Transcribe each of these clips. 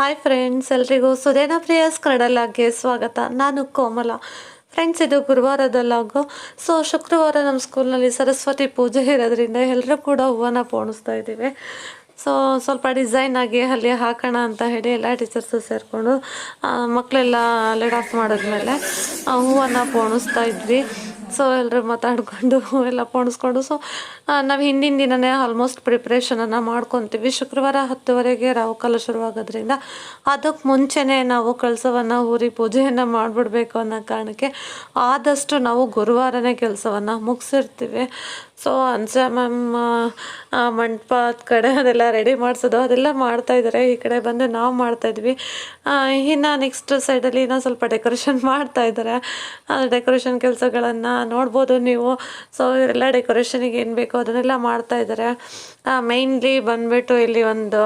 Hi friends ಎಲ್ರಿಗೂ ಸುದೇನ ಪ್ರಿಯಾಸ್ ಕನ್ನಡಲಾಗೆ ಸ್ವಾಗತ. ನಾನು ಕೋಮಲ. ಫ್ರೆಂಡ್ಸ್ ಇದು ಗುರುವಾರದ ಲಾಗು ಸೊ ಶುಕ್ರವಾರ ನಮ್ಮ ಸ್ಕೂಲ್ನಲ್ಲಿ ಸರಸ್ವತಿ ಪೂಜೆ ಇರೋದ್ರಿಂದ ಎಲ್ಲರೂ ಕೂಡ ಹೂವನ್ನು ಪೋಣಿಸ್ತಾ ಇದ್ದೀವಿ. ಸೊ ಸ್ವಲ್ಪ ಡಿಸೈನ್ ಆಗಿ ಅಲ್ಲಿ ಹಾಕೋಣ ಅಂತ ಹೇಳಿ ಎಲ್ಲ ಟೀಚರ್ಸು ಸೇರಿಕೊಂಡು ಮಕ್ಕಳೆಲ್ಲ ಲೆಡ್ ಆಫ್ ಮಾಡಿದ್ಮೇಲೆ ಹೂವನ್ನು ಪೋಣಿಸ್ತಾ ಇದ್ವಿ. ಸೊ ಎಲ್ಲರೂ ಮಾತಾಡಿಕೊಂಡು ಎಲ್ಲ ಪೋಣಿಸ್ಕೊಂಡು. ಸೊ ನಾವು ಹಿಂದಿನ ದಿನನೇ ಆಲ್ಮೋಸ್ಟ್ ಪ್ರಿಪ್ರೇಷನನ್ನು ಮಾಡ್ಕೊತೀವಿ. ಶುಕ್ರವಾರ ಹತ್ತುವರೆಗೆ ರಾಹುಕಾಲ ಶುರುವಾಗೋದ್ರಿಂದ ಅದಕ್ಕೆ ಮುಂಚೆನೇ ನಾವು ಕೆಲಸವನ್ನು ಊರಿ ಪೂಜೆಯನ್ನು ಮಾಡಿಬಿಡ್ಬೇಕು ಅನ್ನೋ ಕಾರಣಕ್ಕೆ ಆದಷ್ಟು ನಾವು ಗುರುವಾರನೇ ಕೆಲಸವನ್ನು ಮುಗಿಸಿರ್ತೀವಿ. ಸೊ ಅನ್ಸ ಮ್ಯಾಮ್ ಮಂಟಪದ ಕಡೆ ಅದೆಲ್ಲ ರೆಡಿ ಮಾಡಿಸೋದು ಅದೆಲ್ಲ ಮಾಡ್ತಾಯಿದ್ದಾರೆ ಈ ಕಡೆ ಬಂದು ನಾವು ಮಾಡ್ತಾಯಿದ್ವಿ ಇನ್ನು ನೆಕ್ಸ್ಟ್ ಸೈಡಲ್ಲಿ ಇನ್ನೂ ಸ್ವಲ್ಪ ಡೆಕೋರೇಷನ್ ಮಾಡ್ತಾಯಿದ್ದಾರೆ ಡೆಕೋರೇಷನ್ ಕೆಲಸಗಳನ್ನು ನೋಡ್ಬೋದು ನೀವು. ಸೊ ಎಲ್ಲ ಡೆಕೋರೇಷನಿಗೆ ಏನು ಬೇಕೋ ಅದನ್ನೆಲ್ಲ ಮಾಡ್ತಾ ಇದ್ದಾರೆ ಮೈನ್ಲಿ ಬಂದುಬಿಟ್ಟು ಇಲ್ಲಿ ಒಂದು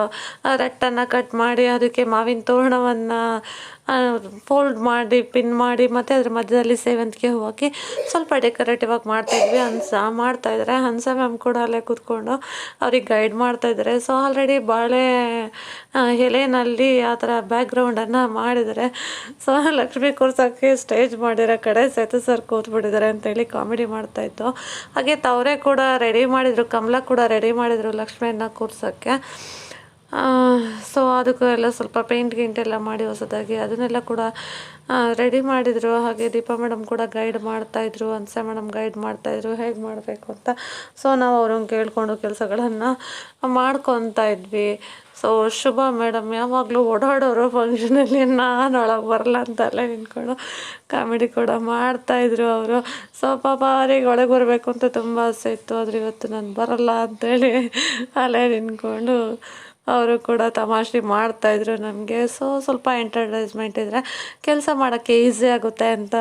ರಟ್ಟನ್ನು ಕಟ್ ಮಾಡಿ, ಅದಕ್ಕೆ ಮಾವಿನ ತೋರಣವನ್ನು ಫೋಲ್ಡ್ ಮಾಡಿ ಪಿನ್ ಮಾಡಿ, ಮತ್ತು ಅದ್ರ ಮಧ್ಯದಲ್ಲಿ ಸೇವಂತಿಗೆ ಹೂ ಹಾಕಿ ಸ್ವಲ್ಪ ಡೆಕೋರೇಟಿವ್ ಆಗಿ ಮಾಡ್ತಾಯಿದ್ವಿ ಹನ್ಸ ಮಾಡ್ತಾಯಿದ್ರೆ ಹನ್ಸ ಮ್ಯಾಮ್ ಕೂಡ ಅಲ್ಲೇ ಕೂತ್ಕೊಂಡು ಅವ್ರಿಗೆ ಗೈಡ್ ಮಾಡ್ತಾಯಿದ್ದಾರೆ ಸೊ ಆಲ್ರೆಡಿ ಬಾಳೆ ಎಲೆನಲ್ಲಿ ಆ ಥರ ಬ್ಯಾಕ್ಗ್ರೌಂಡನ್ನು ಮಾಡಿದ್ದಾರೆ ಸೊ ಲಕ್ಷ್ಮಿ ಕೂರ್ಸೋಕ್ಕೆ ಸ್ಟೇಜ್ ಮಾಡಿರೋ ಕಡೆ ಸೇತು ಸರ್ ಕೂತ್ಬಿಟ್ಟಿದ್ದಾರೆ ಅಂತೇಳಿ ಕಾಮಿಡಿ ಮಾಡ್ತಾಯಿತ್ತು ಹಾಗೆ ತವರೇ ಕೂಡ ರೆಡಿ ಮಾಡಿದರು. ಕಮಲ ಕೂಡ ರೆಡಿ ಮಾಡಿದರು ಲಕ್ಷ್ಮಿಯನ್ನು ಕೂರ್ಸೋಕ್ಕೆ. ಸೊ ಅದಕ್ಕೂ ಎಲ್ಲ ಸ್ವಲ್ಪ ಪೇಂಟ್ ಗಿಂಟ್ ಎಲ್ಲ ಮಾಡಿ ಹೊಸದಾಗಿ ಅದನ್ನೆಲ್ಲ ಕೂಡ ರೆಡಿ ಮಾಡಿದರು. ಹಾಗೆ ದೀಪಾ ಮೇಡಮ್ ಕೂಡ ಗೈಡ್ ಮಾಡ್ತಾಯಿದ್ರು ಅನ್ಸೆ ಮೇಡಮ್ ಗೈಡ್ ಮಾಡ್ತಾಯಿದ್ರು ಹೇಗೆ ಮಾಡಬೇಕು ಅಂತ. ಸೊ ನಾವು ಅವ್ರನ್ನ ಕೇಳಿಕೊಂಡು ಕೆಲಸಗಳನ್ನು ಮಾಡ್ಕೊತಾ ಇದ್ವಿ. ಸೊ ಶುಭ ಮೇಡಮ್ ಯಾವಾಗಲೂ ಓಡಾಡೋರು ಫಂಕ್ಷನಲ್ಲಿ ನಾನು ಒಳಗೆ ಬರಲ್ಲ ಅಂತ ಅಲ್ಲೇ ನಿಂತ್ಕೊಂಡು ಕಾಮಿಡಿ ಕೂಡ ಮಾಡ್ತಾಯಿದ್ರು ಅವರು. ಸೊ ಪಾಪ ಅವ್ರಿಗೆ ಒಳಗೆ ಬರಬೇಕು ಅಂತ ತುಂಬ ಆಸೆ ಇತ್ತು. ಆದರೆ ಇವತ್ತು ನಾನು ಬರಲ್ಲ ಅಂತೇಳಿ ಅಲ್ಲೇ ನಿಂತ್ಕೊಂಡು ಅವರು ಕೂಡ ತಮಾಷೆ ಮಾಡ್ತಾಯಿದ್ರು ನಮಗೆ. ಸೊ ಸ್ವಲ್ಪ ಎಂಟರ್ಟೈಸ್ಮೆಂಟ್ ಇದ್ದರೆ ಕೆಲಸ ಮಾಡೋಕ್ಕೆ ಈಸಿ ಆಗುತ್ತೆ ಅಂತ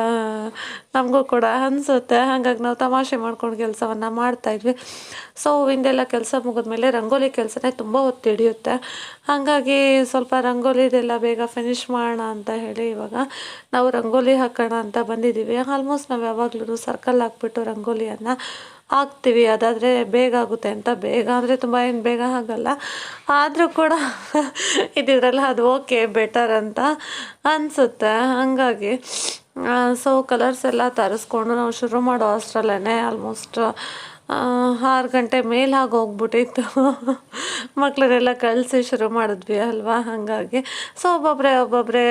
ನಮಗೂ ಕೂಡ ಅನಿಸುತ್ತೆ. ಹಾಗಾಗಿ ನಾವು ತಮಾಷೆ ಮಾಡ್ಕೊಂಡು ಕೆಲಸವನ್ನು ಮಾಡ್ತಾಯಿದ್ವಿ ಸೊ ಹೂವಿಂದೆಲ್ಲ ಕೆಲಸ ಮುಗಿದ್ಮೇಲೆ ರಂಗೋಲಿ ಕೆಲಸನೇ ತುಂಬ ಹೊತ್ತು ಹಿಡಿಯುತ್ತೆ. ಹಾಗಾಗಿ ಸ್ವಲ್ಪ ರಂಗೋಲಿದೆಲ್ಲ ಬೇಗ ಫಿನಿಶ್ ಮಾಡೋಣ ಅಂತ ಹೇಳಿ ಇವಾಗ ನಾವು ರಂಗೋಲಿ ಹಾಕೋಣ ಅಂತ ಬಂದಿದ್ದೀವಿ. ಆಲ್ಮೋಸ್ಟ್ ನಾವು ಯಾವಾಗಲೂ ಸರ್ಕಲ್ ಹಾಕ್ಬಿಟ್ಟು ರಂಗೋಲಿಯನ್ನು ಹಾಕ್ತೀವಿ, ಅದಾದರೆ ಬೇಗ ಆಗುತ್ತೆ ಅಂತ. ಬೇಗ ಅಂದರೆ ತುಂಬ ಏನು ಬೇಗ ಆಗಲ್ಲ. ಆದರೂ ಕೂಡ ಇದಿದ್ರಲ್ಲ ಅದು ಓಕೆ ಬೆಟರ್ ಅಂತ ಅನಿಸುತ್ತೆ. ಹಾಗಾಗಿ ಸೊ ಕಲರ್ಸ್ ಎಲ್ಲ ತರಿಸ್ಕೊಂಡು ನಾವು ಶುರು ಮಾಡೋ ಅಷ್ಟರಲ್ಲೇ ಆಲ್ಮೋಸ್ಟ್ ಆರು ಗಂಟೆ ಮೇಲೆ ಆಗಿ ಹೋಗ್ಬಿಟ್ಟಿತ್ತು. ಮಕ್ಕಳನ್ನೆಲ್ಲ ಕಳಿಸಿ ಶುರು ಮಾಡಿದ್ವಿ ಅಲ್ವಾ? ಹಾಗಾಗಿ ಸೊ ಒಬ್ಬೊಬ್ಬರೇ ಒಬ್ಬೊಬ್ಬರೇ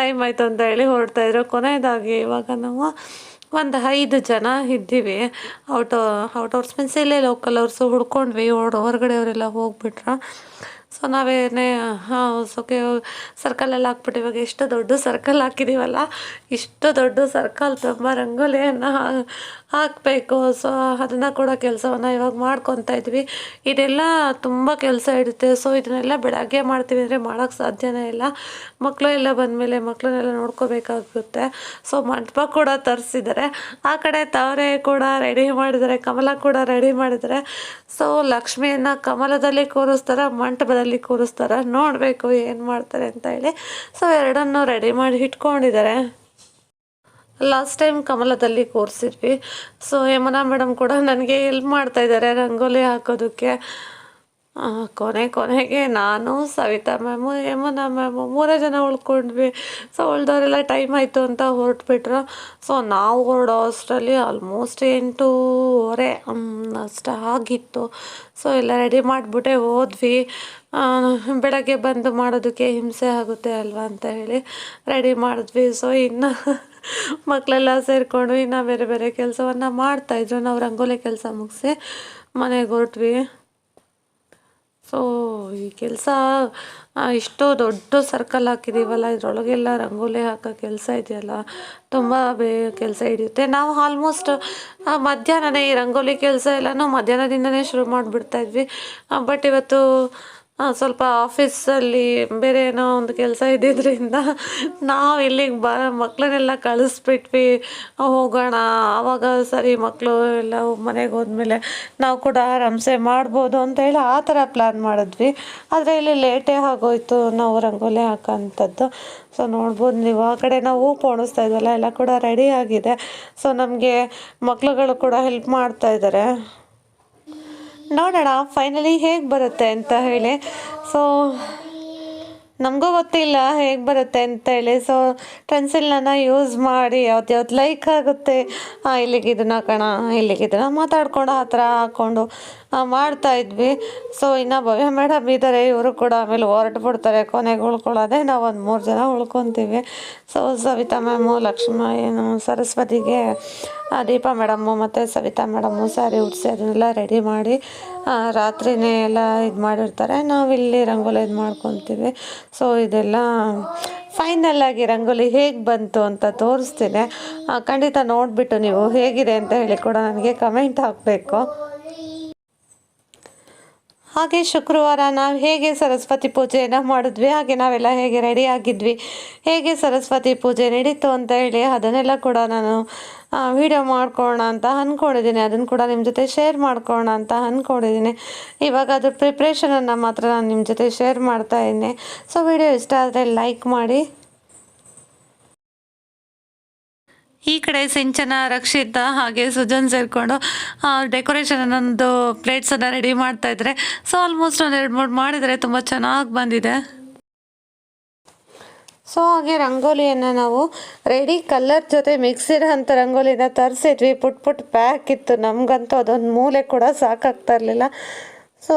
ಟೈಮ್ ಆಯಿತು ಅಂತ ಹೇಳಿ ಹೊರಡ್ತಾಯಿದ್ರು ಕೊನೆಯದಾಗಿ ಇವಾಗ ನಾವು ಒಂದು ಐದು ಜನ ಇದ್ದೀವಿ. ಔಟ್ ಔಟ್ ಮೀನ್ಸ್ ಇಲ್ಲೇ ಲೋಕಲ್ ಅವ್ರಸು ಹುಡ್ಕೊಂಡ್ವಿ. ಹೊಡ್ ಹೊರಗಡೆ ಅವರೆಲ್ಲ ಹೋಗ್ಬಿಟ್ರು. ಸೊ ನಾವೇನೇ ಹಾಂ, ಸೊಕೆ, ಸರ್ಕಲೆಲ್ಲ ಹಾಕ್ಬಿಟ್ಟು ಇವಾಗ ಎಷ್ಟು ದೊಡ್ಡ ಸರ್ಕಲ್ ಹಾಕಿದ್ದೀವಲ್ಲ ಇಷ್ಟು ದೊಡ್ಡ ಸರ್ಕಲ್ ತುಂಬ ರಂಗೋಲಿಯನ್ನು ಹಾಕಬೇಕು. ಸೊ ಅದನ್ನು ಕೂಡ ಕೆಲಸವನ್ನು ಇವಾಗ ಮಾಡ್ಕೊತಾ ಇದ್ವಿ. ಇದೆಲ್ಲ ತುಂಬ ಕೆಲಸ ಇರುತ್ತೆ. ಸೊ ಇದನ್ನೆಲ್ಲ ಬೆಳಗ್ಗೆ ಮಾಡ್ತೀವಿ ಅಂದರೆ ಮಾಡೋಕ್ಕೆ ಸಾಧ್ಯನೇ ಇಲ್ಲ. ಮಕ್ಕಳು ಎಲ್ಲ ಬಂದಮೇಲೆ ಮಕ್ಕಳನ್ನೆಲ್ಲ ನೋಡ್ಕೋಬೇಕಾಗುತ್ತೆ. ಸೊ ಮಂಟಪ ಕೂಡ ತರಿಸಿದ್ದಾರೆ. ಆ ಕಡೆ ತವರೆ ಕೂಡ ರೆಡಿ ಮಾಡಿದ್ದಾರೆ. ಕಮಲ ಕೂಡ ರೆಡಿ ಮಾಡಿದ್ದಾರೆ. ಸೊ ಲಕ್ಷ್ಮಿಯನ್ನು ಕಮಲದಲ್ಲಿ ಕೂರಿಸ್ತಾರೆ. ಮಂಟಪದಲ್ಲಿ ಕೂರಿಸ್ತಾರೆ. ನೋಡಬೇಕು ಏನು ಮಾಡ್ತಾರೆ ಅಂತ ಹೇಳಿ. ಸೊ ಎರಡನ್ನು ರೆಡಿ ಮಾಡಿ ಇಟ್ಕೊಂಡಿದ್ದಾರೆ. ಲಾಸ್ಟ್ ಟೈಮ್ ಕಮಲದಲ್ಲಿ ಕೂರಿಸಿದ್ವಿ. ಸೊ ಯಮುನಾ ಮೇಡಮ್ ಕೂಡ ನನಗೆ ಹೆಲ್ಪ್ ಮಾಡ್ತಾಯಿದ್ದಾರೆ ರಂಗೋಲಿ ಹಾಕೋದಕ್ಕೆ. ಕೊನೆ ಕೊನೆಗೆ ನಾನು ಸವಿತಾ ಮ್ಯಾಮು, ಯಮುನಾ ಮ್ಯಾಮು ಮೂರೇ ಜನ ಉಳ್ಕೊಂಡ್ವಿ. ಸೊ ಉಳ್ದವರೆಲ್ಲ ಟೈಮ್ ಆಯಿತು ಅಂತ ಹೊರಟ್ಬಿಟ್ರು. ಸೊ ನಾವು ಹೊರಡೋ ಅಷ್ಟರಲ್ಲಿ ಆಲ್ಮೋಸ್ಟ್ ಎಂಟೂವರೆ ಅಷ್ಟು ಆಗಿತ್ತು. ಸೊ ಎಲ್ಲ ರೆಡಿ ಮಾಡಿಬಿಟ್ಟೆ ಹೋದ್ವಿ. ಬೆಳಗ್ಗೆ ಬಂದು ಮಾಡೋದಕ್ಕೆ ಹಿಂಸೆ ಆಗುತ್ತೆ ಅಲ್ವಾ ಅಂತ ಹೇಳಿ ರೆಡಿ ಮಾಡಿದ್ವಿ. ಸೊ ಇನ್ನು ಮಕ್ಕಳೆಲ್ಲ ಸೇರಿಕೊಂಡು ಇನ್ನು ಬೇರೆ ಬೇರೆ ಕೆಲಸವನ್ನು ಮಾಡ್ತಾಯಿದ್ರು ನಾವು ರಂಗೋಲಿ ಕೆಲಸ ಮುಗಿಸಿ ಮನೆಗೆ ಹೊರಟ್ವಿ. ಸೊ, ಈ ಕೆಲಸ ಇಷ್ಟು ದೊಡ್ಡ ಸರ್ಕಲ್ ಹಾಕಿದ್ದೀವಲ್ಲ ಇದರೊಳಗೆಲ್ಲ ರಂಗೋಲಿ ಹಾಕೋ ಕೆಲಸ ಇದೆಯಲ್ಲ, ತುಂಬ ಬೇ ಕೆಲಸ ಹಿಡಿಯುತ್ತೆ. ನಾವು ಆಲ್ಮೋಸ್ಟ್ ಮಧ್ಯಾಹ್ನನೇ ಈ ರಂಗೋಲಿ ಕೆಲಸ ಎಲ್ಲನೂ ಮಧ್ಯಾಹ್ನದಿಂದನೇ ಶುರು ಮಾಡಿಬಿಡ್ತಾಯಿದ್ವಿ ಬಟ್ ಇವತ್ತು ಸ್ವಲ್ಪ ಆಫೀಸಲ್ಲಿ ಬೇರೆ ಏನೋ ಒಂದು ಕೆಲಸ ಇದ್ದಿದ್ದರಿಂದ ನಾವು ಇಲ್ಲಿಗೆ ಬ ಮಕ್ಕಳನ್ನೆಲ್ಲ ಕಳಿಸ್ಬಿಟ್ವಿ. ಹೋಗೋಣ. ಆವಾಗ ಸರಿ ಮಕ್ಕಳು ಎಲ್ಲ ಮನೆಗೆ ಹೋದ್ಮೇಲೆ ನಾವು ಕೂಡ ಆರಾಮ್ಸೆ ಮಾಡ್ಬೋದು ಅಂತ ಹೇಳಿ ಆ ಥರ ಪ್ಲ್ಯಾನ್ ಮಾಡಿದ್ವಿ. ಆದರೆ ಇಲ್ಲಿ ಲೇಟೇ ಆಗೋಯ್ತು. ನಾವು ರಂಗೋಲಿ ಹಾಕೋಂಥದ್ದು ಸೊ ನೋಡ್ಬೋದು ನೀವು ಆ ಕಡೆ ನಾವು ಪೋಣಿಸ್ತಾ ಇದ್ವಲ್ಲ, ಎಲ್ಲ ಕೂಡ ರೆಡಿ ಆಗಿದೆ. ಸೊ ನಮಗೆ ಮಕ್ಕಳುಗಳು ಕೂಡ ಹೆಲ್ಪ್ ಮಾಡ್ತಾ ಇದ್ದಾರೆ ನೋಡೋಣ ಫೈನಲಿ ಹೇಗೆ ಬರುತ್ತೆ ಅಂತ ಹೇಳಿ. ಸೊ ನಮಗೂ ಗೊತ್ತಿಲ್ಲ ಹೇಗೆ ಬರುತ್ತೆ ಅಂತ ಹೇಳಿ. ಸೊ ಟ್ರೆನ್ಸಿಲ್ನ ಯೂಸ್ ಮಾಡಿ ಯಾವ್ದು ಯಾವ್ದು ಲೈಕ್ ಆಗುತ್ತೆ ಇಲ್ಲಿಗೆ ಇದನ್ನ ಕಣ, ಇಲ್ಲಿಗೆ ಇದನ್ನ ಮಾತಾಡ್ಕೊಂಡು ಆ ಥರ ಹಾಕ್ಕೊಂಡು ಮಾಡ್ತಾ ಇದ್ವಿ. ಸೊ ಇನ್ನು ಭವ್ಯ ಮೇಡಮ್ ಇದ್ದಾರೆ ಇವರು ಕೂಡ ಆಮೇಲೆ ಹೊರಟು ಬಿಡ್ತಾರೆ. ಕೊನೆಗೆ ಉಳ್ಕೊಳ್ಳೋದೆ ನಾವು ಒಂದು ಮೂರು ಜನ ಉಳ್ಕೊತೀವಿ. ಸೊ ಸವಿತಾ ಮ್ಯಾಮು ಲಕ್ಷ್ಮ ಏನು, ಸರಸ್ವತಿಗೆ ದೀಪಾ ಮೇಡಮ್ಮು ಮತ್ತು ಸವಿತಾ ಮೇಡಮ್ಮು ಸ್ಯಾರಿ ಉಡಿಸಿ ಅದನ್ನೆಲ್ಲ ರೆಡಿ ಮಾಡಿ ರಾತ್ರಿನೇ ಎಲ್ಲ ಇದು ಮಾಡಿರ್ತಾರೆ. ನಾವಿಲ್ಲಿ ರಂಗೋಲಿ ಇದು ಮಾಡ್ಕೊತೀವಿ. ಸೊ ಇದೆಲ್ಲ ಫೈನಲ್ ಆಗಿ ರಂಗೋಲಿ ಹೇಗೆ ಬಂತು ಅಂತ ತೋರಿಸ್ತೀನಿ. ಖಂಡಿತ ನೋಡಿಬಿಟ್ಟು ನೀವು ಹೇಗಿದೆ ಅಂತ ಹೇಳಿ ಕೂಡ ನನಗೆ ಕಮೆಂಟ್ ಹಾಕಬೇಕು. ಹಾಗೆ ಶುಕ್ರವಾರ ನಾವು ಹೇಗೆ ಸರಸ್ವತಿ ಪೂಜೆಯನ್ನು ಮಾಡಿದ್ವಿ, ಹಾಗೆ ನಾವೆಲ್ಲ ಹೇಗೆ ರೆಡಿ ಆಗಿದ್ವಿ, ಹೇಗೆ ಸರಸ್ವತಿ ಪೂಜೆ ನಡೀತು ಅಂತ ಹೇಳಿ ಅದನ್ನೆಲ್ಲ ಕೂಡ ನಾನು ವಿಡಿಯೋ ಮಾಡ್ಕೊಳ್ಳೋಣ ಅಂತ ಅಂದ್ಕೊಂಡಿದ್ದೀನಿ ಅದನ್ನು ಕೂಡ ನಿಮ್ಮ ಜೊತೆ ಶೇರ್ ಮಾಡ್ಕೊಳ್ಳೋಣ ಅಂತ ಅಂದ್ಕೊಂಡಿದ್ದೀನಿ ಇವಾಗ ಅದ್ರ ಪ್ರಿಪ್ರೇಷನನ್ನು ಮಾತ್ರ ನಾನು ನಿಮ್ಮ ಜೊತೆ ಶೇರ್ ಮಾಡ್ತಾ ಇದ್ದೀನಿ ಸೊ ವಿಡಿಯೋ ಇಷ್ಟ ಆದರೆ ಲೈಕ್ ಮಾಡಿ. ಈ ಕಡೆ ಸಿಂಚನ, ರಕ್ಷಿತ ಹಾಗೆ ಸುಜನ್ ಸೇರಿಕೊಂಡು ಡೆಕೋರೇಷನ್ ಅನ್ನೊಂದು ಪ್ಲೇಟ್ಸನ್ನು ರೆಡಿ ಮಾಡ್ತಾ ಇದ್ದಾರೆ ಸೊ ಆಲ್ಮೋಸ್ಟ್ ಒಂದು ಎರಡು ಮೂರು ಮಾಡಿದರೆ ತುಂಬ ಚೆನ್ನಾಗಿ ಬಂದಿದೆ. ಸೊ ಹಾಗೆ ರಂಗೋಲಿಯನ್ನು ನಾವು ರೆಡಿ ಕಲರ್ ಜೊತೆ ಮಿಕ್ಸ್ ಇರೋಂಥ ರಂಗೋಲಿನ ತರಿಸಿದ್ವಿ. ಪುಟ್ ಪುಟ್ ಪ್ಯಾಕ್ ಇತ್ತು. ನಮಗಂತೂ ಅದೊಂದು ಮೂಲೆ ಕೂಡ ಸಾಕಾಗ್ತಾ ಇರಲಿಲ್ಲ. ಸೊ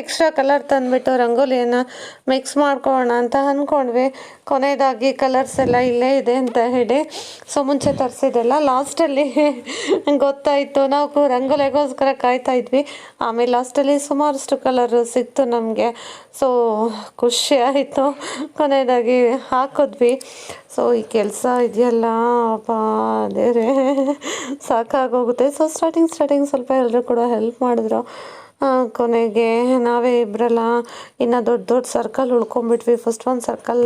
ಎಕ್ಸ್ಟ್ರಾ ಕಲರ್ ತಂದುಬಿಟ್ಟು ರಂಗೋಲಿಯನ್ನು ಮಿಕ್ಸ್ ಮಾಡ್ಕೊಳ್ಳೋಣ ಅಂತ ಅಂದ್ಕೊಂಡ್ವಿ ಕೊನೆಯದಾಗಿ ಕಲರ್ಸ್ ಎಲ್ಲ ಇಲ್ಲೇ ಇದೆ ಅಂತ ಹೇಳಿ. ಸೊ ಮುಂಚೆ ತರಿಸಿದ್ದೆಲ್ಲ ಲಾಸ್ಟಲ್ಲಿ ಗೊತ್ತಾಯಿತು. ನಾವು ರಂಗೋಲಿಗೋಸ್ಕರ ಕಾಯ್ತಾ ಇದ್ವಿ. ಆಮೇಲೆ ಲಾಸ್ಟಲ್ಲಿ ಸುಮಾರಷ್ಟು ಕಲರು ಸಿಕ್ತು ನಮಗೆ. ಸೊ ಖುಷಿ ಆಯಿತು. ಕೊನೆಯದಾಗಿ ಹಾಕಿದ್ವಿ. ಸೊ ಈ ಕೆಲಸ ಇದೆಯಲ್ಲ ದೇವ್ರೆ ಸಾಕಾಗೋಗುತ್ತೆ. ಸೊ ಸ್ಟಾರ್ಟಿಂಗ್ ಸ್ಟಾರ್ಟಿಂಗ್ ಸ್ವಲ್ಪ ಎಲ್ಲರೂ ಕೂಡ ಹೆಲ್ಪ್ ಮಾಡಿದ್ರು. ಕೊನೆಗೆ ನಾವೇ ಇಬ್ಬರಲ್ಲ ಇನ್ನು ದೊಡ್ಡ ದೊಡ್ಡ ಸರ್ಕಲ್ ಉಳ್ಕೊಂಬಿಟ್ವಿ ಫಸ್ಟ್ ಒಂದು ಸರ್ಕಲ್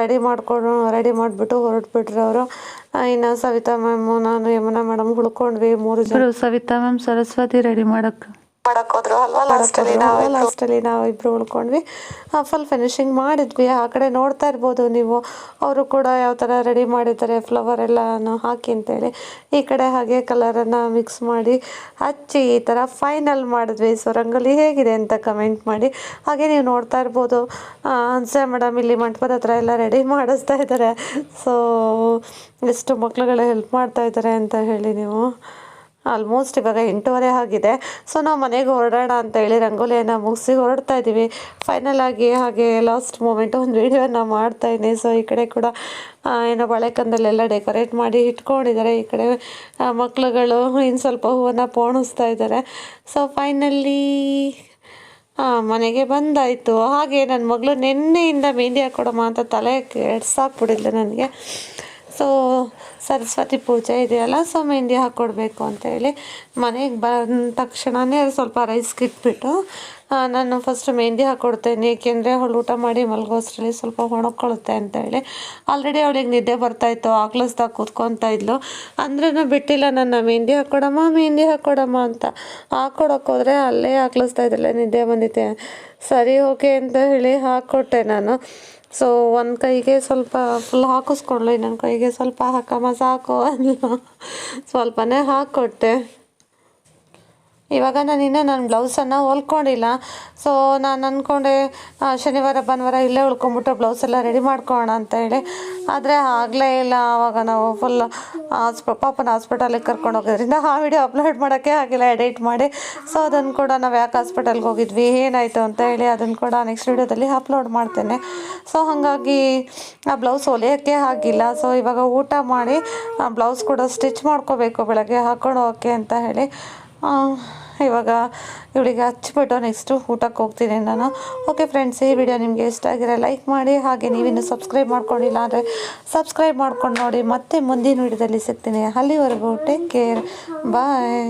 ರೆಡಿ ಮಾಡ್ಕೊಂಡು ರೆಡಿ ಮಾಡಿಬಿಟ್ಟು ಹೊರಟ್ಬಿಟ್ರು ಅವರು. ಇನ್ನು ಸವಿತಾ ಮ್ಯಾಮು, ನಾನು ಯಮುನಾ ಮೇಡಮ್ ಉಳ್ಕೊಂಡ್ವಿ ಮೂರು ಜನ. ಸವಿತಾ ಮ್ಯಾಮ್, ಸರಸ್ವತಿ ರೆಡಿ ಮಾಡಕ್ಕೆ ಮಾಡಕ್ ಹೋದ್ರು ಅಲ್ವಾ? ಲಾಸ್ಟಲ್ಲಿ ನಾವು ಲಾಸ್ಟಲ್ಲಿ ನಾವು ಇಬ್ಬರು ಉಳ್ಕೊಂಡ್ವಿ ಫುಲ್ ಫಿನಿಶಿಂಗ್ ಮಾಡಿದ್ವಿ. ಆ ಕಡೆ ನೋಡ್ತಾ ಇರ್ಬೋದು ನೀವು. ಅವರು ಕೂಡ ಯಾವ ಥರ ರೆಡಿ ಮಾಡಿದ್ದಾರೆ ಫ್ಲವರ್ ಎಲ್ಲನೂ ಹಾಕಿ ಅಂತೇಳಿ. ಈ ಕಡೆ ಹಾಗೆ ಕಲರನ್ನು ಮಿಕ್ಸ್ ಮಾಡಿ ಹಚ್ಚಿ ಈ ಥರ ಫೈನಲ್ ಮಾಡಿದ್ವಿ. ಸೊ ರಂಗೋಲಿ ಹೇಗಿದೆ ಅಂತ ಕಮೆಂಟ್ ಮಾಡಿ. ಹಾಗೆ ನೀವು ನೋಡ್ತಾ ಇರ್ಬೋದು. ಅನ್ಸೆ ಮೇಡಮ್ ಇಲ್ಲಿ ಮಂಟಪದ ಹತ್ರ ಎಲ್ಲ ರೆಡಿ ಮಾಡಿಸ್ತಾ ಇದ್ದಾರೆ. ಸೊ ಎಷ್ಟು ಮಕ್ಳುಗಳು ಹೆಲ್ಪ್ ಮಾಡ್ತಾ ಇದ್ದಾರೆ ಅಂತ ಹೇಳಿ ನೀವು. ಆಲ್ಮೋಸ್ಟ್ ಇವಾಗ ಎಂಟೂವರೆ ಆಗಿದೆ. ಸೊ ನಾವು ಮನೆಗೆ ಹೊರಡೋಣ ಅಂತ ಹೇಳಿ ರಂಗೋಲಿಯನ್ನು ಮುಗಿಸಿ ಹೊರಡ್ತಾ ಇದ್ದೀವಿ ಫೈನಲ್ ಆಗಿ ಹಾಗೆ ಲಾಸ್ಟ್ ಮೂಮೆಂಟ್ ಒಂದು ವೀಡಿಯೋನ ಮಾಡ್ತಾ ಇದ್ದೀನಿ. ಸೊ ಈ ಕಡೆ ಕೂಡ ಏನು ಬಳೆಕಂದಲ್ಲೆಲ್ಲ ಡೆಕೋರೇಟ್ ಮಾಡಿ ಇಟ್ಕೊಂಡಿದ್ದಾರೆ. ಈ ಕಡೆ ಮಕ್ಕಳುಗಳು ಇನ್ನು ಸ್ವಲ್ಪ ಹೂವನ್ನು ಪೋಣಿಸ್ತಾ ಇದ್ದಾರೆ. ಸೊ ಫೈನಲಿ ಮನೆಗೆ ಬಂದಾಯಿತು. ಹಾಗೆ ನನ್ನ ಮಗಳು ನಿನ್ನೆಯಿಂದ ಮೆಹಂದಿ ಹಾಕೊಡಮ್ಮ ಅಂತ ತಲೆ ಕೆಡ್ಸಾಕ್ಬಿಡಿಲ್ಲ ನನಗೆ. ಸೊ ಸರಸ್ವತಿ ಪೂಜೆ ಇದೆಯಲ್ಲ ಸೊ ಮೆಹಂದಿ ಹಾಕ್ಕೊಡ್ಬೇಕು ಅಂತೇಳಿ ಮನೆಗೆ ಬಂದ ತಕ್ಷಣವೇ ಸ್ವಲ್ಪ ರೈಸ್ಗೆ ಇಟ್ಬಿಟ್ಟು ನಾನು ಫಸ್ಟ್ ಮೆಹಂದಿ ಹಾಕ್ಕೊಡ್ತೇನೆ ಏಕೆಂದರೆ ಅವಳು ಊಟ ಮಾಡಿ ಮಲಗೋಸ್ರಲ್ಲಿ ಸ್ವಲ್ಪ ಒಣಕೊಳ್ಳುತ್ತೆ ಅಂತೇಳಿ ಆಲ್ರೆಡಿ ಅವಳಿಗೆ ನಿದ್ದೆ ಬರ್ತಾಯಿತ್ತು ಆಕ್ಲಸ್ದಾಗ ಕೂತ್ಕೊತಾ ಇದ್ಲು. ಅಂದ್ರೂ ಬಿಟ್ಟಿಲ್ಲ, ನನ್ನ ಮೆಹಂದಿ ಹಾಕ್ಕೊಡಮ್ಮ ಮೆಹಂದಿ ಹಾಕ್ಕೊಡಮ್ಮ ಅಂತ. ಹೋದರೆ ಅಲ್ಲೇ ಹಾಕ್ಲಿಸ್ತಾ ಇದ್ದಲ್ಲ ನಿದ್ದೆ ಬಂದಿತ್ತೆ. ಸರಿ ಓಕೆ ಅಂತ ಹೇಳಿ ಹಾಕ್ಕೊಟ್ಟೆ ನಾನು. ಸೊ ಒಂದು ಕೈಗೆ ಸ್ವಲ್ಪ ಫುಲ್ ಹಾಕಿಸ್ಕೊಂಡ್ಲು ಇನ್ನೊಂದು ಕೈಗೆ ಸ್ವಲ್ಪ ಹಾಕಮ್ಮ ಸಾಕು ಅಲ್ಲ ಸ್ವಲ್ಪನೇ ಹಾಕ್ಕೊಟ್ಟೆ. ಇವಾಗ ನಾನು ಇನ್ನೂ ನನ್ನ ಬ್ಲೌಸನ್ನು ಹೊಲ್ಕೊಂಡಿಲ್ಲ. ಸೊ ನಾನು ಅಂದ್ಕೊಂಡೆ ಶನಿವಾರ, ಭಾನುವಾರ ಇಲ್ಲೇ ಉಳ್ಕೊಂಬಿಟ್ಟು ಬ್ಲೌಸ್ ಎಲ್ಲ ರೆಡಿ ಮಾಡ್ಕೊಳ್ಳೋಣ ಅಂತ ಹೇಳಿ. ಆದರೆ ಆಗಲೇ ಇಲ್ಲ ಆವಾಗ ನಾವು ಫುಲ್ ಹಾಸ್ಪ ಪಾಪನ ಹಾಸ್ಪಿಟಲಿಗೆ ಕರ್ಕೊಂಡು ಹೋಗೋದ್ರಿಂದ ಆ ವಿಡಿಯೋ ಅಪ್ಲೋಡ್ ಮಾಡೋಕ್ಕೆ ಆಗಿಲ್ಲ ಎಡಿಟ್ ಮಾಡಿ. ಸೊ ಅದನ್ನು ಕೂಡ ನಾವು ಯಾಕೆ ಹಾಸ್ಪಿಟಲ್ಗೆ ಹೋಗಿದ್ವಿ, ಏನಾಯಿತು ಅಂತ ಹೇಳಿ ಅದನ್ನು ಕೂಡ ನೆಕ್ಸ್ಟ್ ವಿಡಿಯೋದಲ್ಲಿ ಅಪ್ಲೋಡ್ ಮಾಡ್ತೇನೆ. ಸೊ ಹಾಗಾಗಿ ಆ ಬ್ಲೌಸ್ ಹೊಲಿಯೋಕ್ಕೆ ಆಗಿಲ್ಲ. ಸೊ ಇವಾಗ ಊಟ ಮಾಡಿ ಬ್ಲೌಸ್ ಕೂಡ ಸ್ಟಿಚ್ ಮಾಡ್ಕೋಬೇಕು ಬೆಳಗ್ಗೆ ಹಾಕ್ಕೊಂಡು ಹೋಗೋಕ್ಕೆ ಅಂತ ಹೇಳಿ. ಇವಾಗ ಇವಳಿಗೆ ಹಚ್ಚಿಬಿಟ್ಟು ನೆಕ್ಸ್ಟು ಊಟಕ್ಕೆ ಹೋಗ್ತೀನಿ ನಾನು. ಓಕೆ ಫ್ರೆಂಡ್ಸ್ ಈ ವಿಡಿಯೋ ನಿಮಗೆ ಇಷ್ಟ ಆಗಿದೆ ಲೈಕ್ ಮಾಡಿ, ಹಾಗೆ ನೀವಿನ್ನು ಸಬ್ಸ್ಕ್ರೈಬ್ ಮಾಡ್ಕೊಂಡಿಲ್ಲ ಅಂದರೆ ಸಬ್ಸ್ಕ್ರೈಬ್ ಮಾಡ್ಕೊಂಡು ನೋಡಿ, ಮತ್ತೆ ಮುಂದಿನ ವಿಡಿಯೋದಲ್ಲಿ ಸಿಗ್ತೀನಿ. ಅಲ್ಲಿವರೆಗೂ ಟೇಕ್ ಕೇರ್ ಬಾಯ್